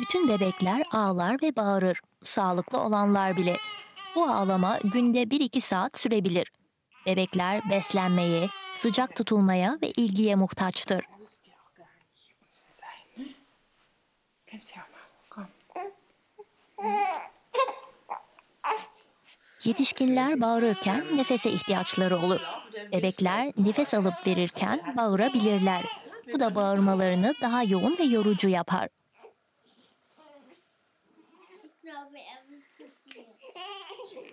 Bütün bebekler ağlar ve bağırır. Sağlıklı olanlar bile. Bu ağlama günde 1-2 saat sürebilir. Bebekler beslenmeye, sıcak tutulmaya ve ilgiye muhtaçtır. Yetişkinler bağırırken nefese ihtiyaçları olur. Bebekler nefes alıp verirken bağırabilirler. Bu da bağırmalarını daha yoğun ve yorucu yapar.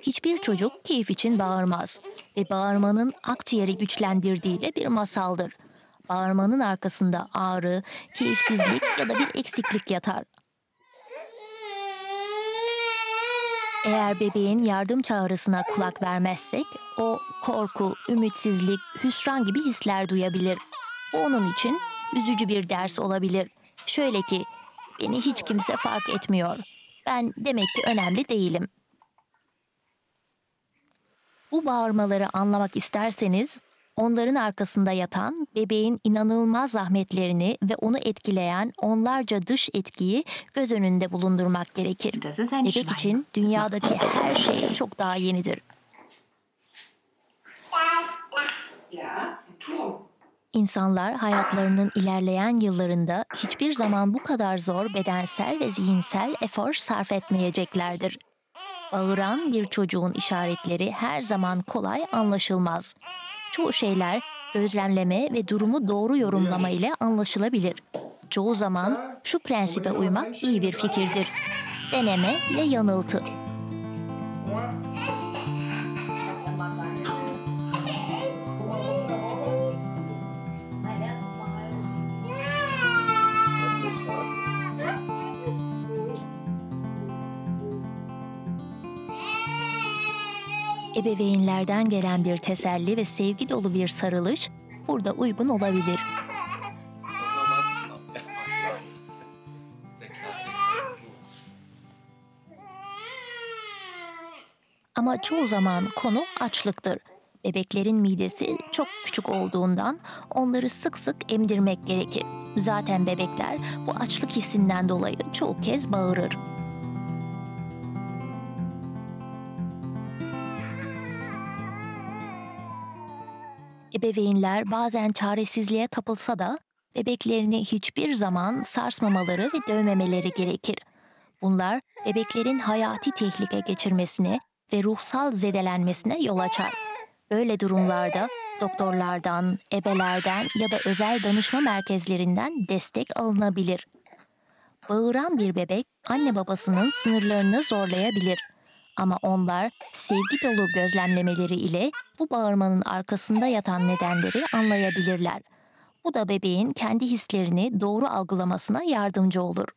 Hiçbir çocuk keyif için bağırmaz ve bağırmanın akciğeri güçlendirdiği de bir masaldır. Bağırmanın arkasında ağrı, keyifsizlik ya da bir eksiklik yatar. Eğer bebeğin yardım çağrısına kulak vermezsek, o korku, ümitsizlik, hüsran gibi hisler duyabilir. Bu onun için üzücü bir ders olabilir. Şöyle ki, beni hiç kimse fark etmiyor. Ben demek ki önemli değilim. Bu bağırmaları anlamak isterseniz, onların arkasında yatan bebeğin inanılmaz zahmetlerini ve onu etkileyen onlarca dış etkiyi göz önünde bulundurmak gerekir. Bebek için dünyadaki her şey çok daha yenidir. Ja, Turm. İnsanlar hayatlarının ilerleyen yıllarında hiçbir zaman bu kadar zor bedensel ve zihinsel efor sarf etmeyeceklerdir. Bağıran bir çocuğun işaretleri her zaman kolay anlaşılmaz. Çoğu şeyler gözlemleme ve durumu doğru yorumlama ile anlaşılabilir. Çoğu zaman şu prensibe uymak iyi bir fikirdir. Deneme ve yanıltı. Ebeveynlerden gelen bir teselli ve sevgi dolu bir sarılış burada uygun olabilir. Ama çoğu zaman konu açlıktır. Bebeklerin midesi çok küçük olduğundan onları sık sık emdirmek gerekir. Zaten bebekler bu açlık hissinden dolayı çoğu kez bağırır. Ebeveynler bazen çaresizliğe kapılsa da bebeklerini hiçbir zaman sarsmamaları ve dövmemeleri gerekir. Bunlar bebeklerin hayati tehlike geçirmesine ve ruhsal zedelenmesine yol açar. Böyle durumlarda doktorlardan, ebelerden ya da özel danışma merkezlerinden destek alınabilir. Bağıran bir bebek anne babasının sınırlarını zorlayabilir. Ama onlar sevgi dolu gözlemlemeleri ile bu bağırmanın arkasında yatan nedenleri anlayabilirler. Bu da bebeğin kendi hislerini doğru algılamasına yardımcı olur.